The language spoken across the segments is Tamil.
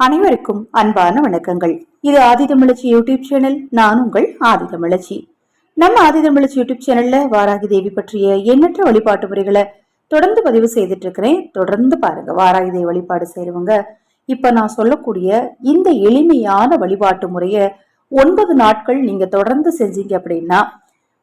அனைவருக்கும் அன்பான வணக்கங்கள். இது ஆதிதமிழச்சி யூடியூப் சேனல் நான் உங்கள் ஆதிதமிழச்சி நம்ம ஆதிதமிழச்சி யூடியூப் சேனல்ல வாராகி தேவி பற்றிய எண்ணற்ற வழிபாட்டு முறைகளை தொடர்ந்து பதிவு செய்துட்டு இருக்கிறேன் தொடர்ந்து பாருங்க வாராகி தேவி வழிபாடு செய்றவங்க. இப்ப நான் சொல்லக்கூடிய இந்த எளிமையான வழிபாட்டு முறைய ஒன்பது நாட்கள் நீங்க தொடர்ந்து செஞ்சீங்க அப்படின்னா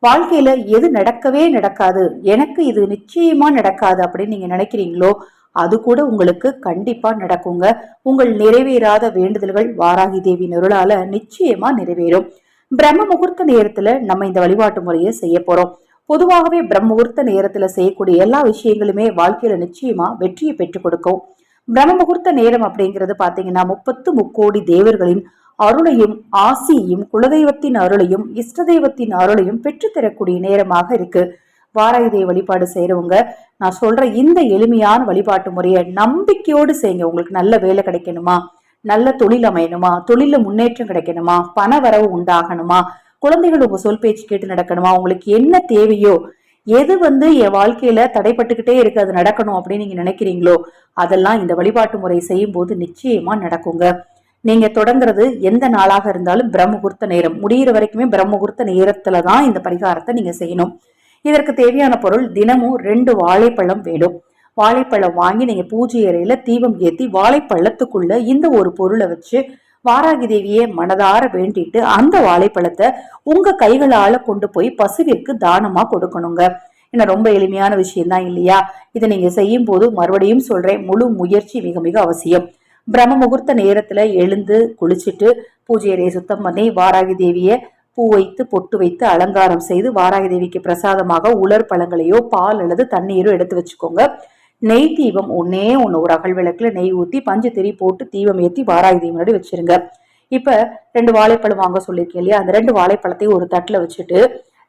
வாழ்க்கையில எது நடக்கவே நடக்காது எனக்கு இது நிச்சயமா நடக்காது அப்படின்னு நீங்க நினைக்கிறீங்களோ அது கூட உங்களுக்கு கண்டிப்பா நடக்குங்க. உங்கள் நிறைவேறாத வேண்டுதல்கள் வாராகி தேவி நிருளால நிச்சயமா நிறைவேறும். பிரம்ம முகூர்த்த நேரத்துல நம்ம இந்த வழிபாட்டு முறையை செய்ய போறோம். பொதுவாகவே பிரம்ம முகூர்த்த நேரத்துல செய்யக்கூடிய எல்லா விஷயங்களுமே வாழ்க்கையில நிச்சயமா வெற்றியை பெற்றுக் கொடுக்கும். பிரம்ம முகூர்த்த நேரம் அப்படிங்கிறது பாத்தீங்கன்னா முப்பத்து முக்கோடி தேவர்களின் அருளையும் ஆசியையும் குலதெய்வத்தின் அருளையும் இஷ்ட தெய்வத்தின் அருளையும் பெற்றுத்தரக்கூடிய நேரமாக இருக்கு. வாராயுதை வழிபாடு செய்கிறவங்க நான் சொல்ற இந்த எளிமையான வழிபாட்டு முறையை நம்பிக்கையோடு செய்யுங்க. உங்களுக்கு நல்ல வேலை கிடைக்கணுமா? நல்ல தொழில் அமையணுமா? தொழில முன்னேற்றம் கிடைக்கணுமா? பண வரவு உண்டாகணுமா? குழந்தைகள் உங்க சொல் பேச்சு கேட்டு நடக்கணுமா? உங்களுக்கு என்ன தேவையோ எது வந்து என் வாழ்க்கையில தடைப்பட்டுக்கிட்டே இருக்கு அது நடக்கணும் அப்படின்னு நீங்க நினைக்கிறீங்களோ அதெல்லாம் இந்த வழிபாட்டு முறை செய்யும் போது நிச்சயமா நடக்குங்க. நீங்க தொடங்குறது எந்த நாளாக இருந்தாலும் பிரம்மகுர்த்த நேரம். முடிகிற வரைக்குமே பிரம்மகுர்த்த நேரத்துல தான் இந்த பரிகாரத்தை நீங்க செய்யணும். இதற்கு தேவையான பொருள் தினமும் ரெண்டு வாழைப்பழம் வேணும். வாழைப்பழம் வாங்கி நீங்க பூஜை அறையில தீபம் ஏத்தி வாழைப்பழத்துக்குள்ள இந்த ஒரு பொருளை வச்சு வாராகி தேவியை மனதார வேண்டிட்டு அந்த வாழைப்பழத்தை உங்க கைகளால கொண்டு போய் பசுவிற்கு தானமா கொடுக்கணுங்க. என்ன ரொம்ப எளிமையான விஷயம்தான் இல்லையா? இதை நீங்க செய்யும் போது மறுபடியும் சொல்றேன் முழு முயற்சி மிக மிக அவசியம். பிரம்ம முகூர்த்த நேரத்துல எழுந்து குளிச்சுட்டு பூஜை அறையை சுத்தம் பண்ணி வாராகி தேவியை பூ வைத்து பொட்டு வைத்து அலங்காரம் செய்து வாராகி தேவிக்கு பிரசாதமாக உலர் பழங்களையோ பால் அல்லது தண்ணீரோ எடுத்து வச்சுக்கோங்க. நெய் தீபம் ஒன்னே ஒன்று ஒரு அகல் விளக்குல நெய் ஊற்றி பஞ்சு திரி போட்டு தீபம் ஏற்றி வாராகி தேவி முன்னாடி வச்சிருங்க. இப்போ ரெண்டு வாழைப்பழம் வாங்க சொல்லியிருக்கேன் இல்லையா? அந்த ரெண்டு வாழைப்பழத்தையும் ஒரு தட்டில் வச்சுட்டு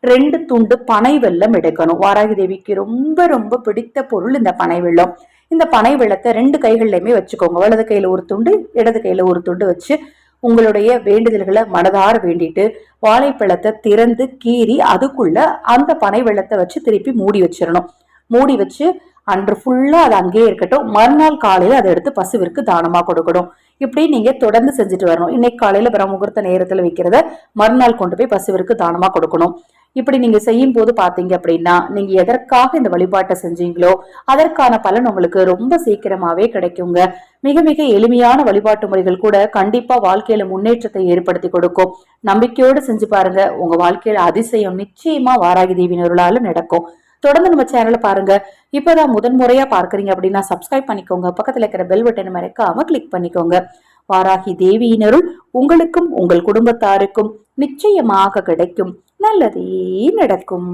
ரெண்டு துண்டு பனை வெல்லம் எடுக்கணும். வாராகி தேவிக்கு ரொம்ப ரொம்ப பிடித்த பொருள் இந்த பனை வெல்லம். இந்த பனை வெள்ளத்தை ரெண்டு கைகள்லையுமே வச்சுக்கோங்க. வலது கையில் ஒரு துண்டு இடது கையில் ஒரு துண்டு வச்சு உங்களுடைய வேண்டுதல்களை மனதார வேண்டிட்டு வாழைப்பழத்தை திறந்து கீறி அதுக்குள்ள அந்த பனை வெள்ளத்தை வச்சு திருப்பி மூடி வச்சிடணும் மூடி வச்சு அன்று ஃபுல்லாக அது அங்கேயே இருக்கட்டும். மறுநாள் காலையில் அதை எடுத்து பசுவிற்கு தானமாக கொடுக்கணும். இப்படி நீங்கள் தொடர்ந்து செஞ்சுட்டு வரணும். இன்னைக்கு காலையில் பிரம்மமுகூர்த்த நேரத்தில் வைக்கிறத மறுநாள் கொண்டு போய் பசுவிற்கு தானமாக கொடுக்கணும். இப்படி நீங்க செய்யும் போது பாத்தீங்க அப்படின்னா நீங்க எதற்காக இந்த வழிபாட்டை செஞ்சீங்களோ அதற்கான பலன் உங்களுக்கு ரொம்ப சீக்கிரமாவே கிடைக்குங்க. மிக மிக எளிமையான வழிபாட்டு முறைகள் கூட கண்டிப்பா வாழ்க்கையில முன்னேற்றத்தை ஏற்படுத்தி கொடுக்கும். நம்பிக்கையோடு செஞ்சு பாருங்க. உங்க வாழ்க்கையில அதிசயம் நிச்சயமா வாராகி தேவினருளால நடக்கும். தொடர்ந்து நம்ம சேனலை பாருங்க. இப்பதான் முதன் முறையா பார்க்குறீங்க அப்படின்னா சப்ஸ்கிரைப் பண்ணிக்கோங்க. பக்கத்துல இருக்கிற பெல் பட்டன் மறைக்காம கிளிக் பண்ணிக்கோங்க. வாராகி தேவியினருள் உங்களுக்கும் உங்கள் குடும்பத்தாருக்கும் நிச்சயமாக கிடைக்கும். நல்லதே நடக்கும்.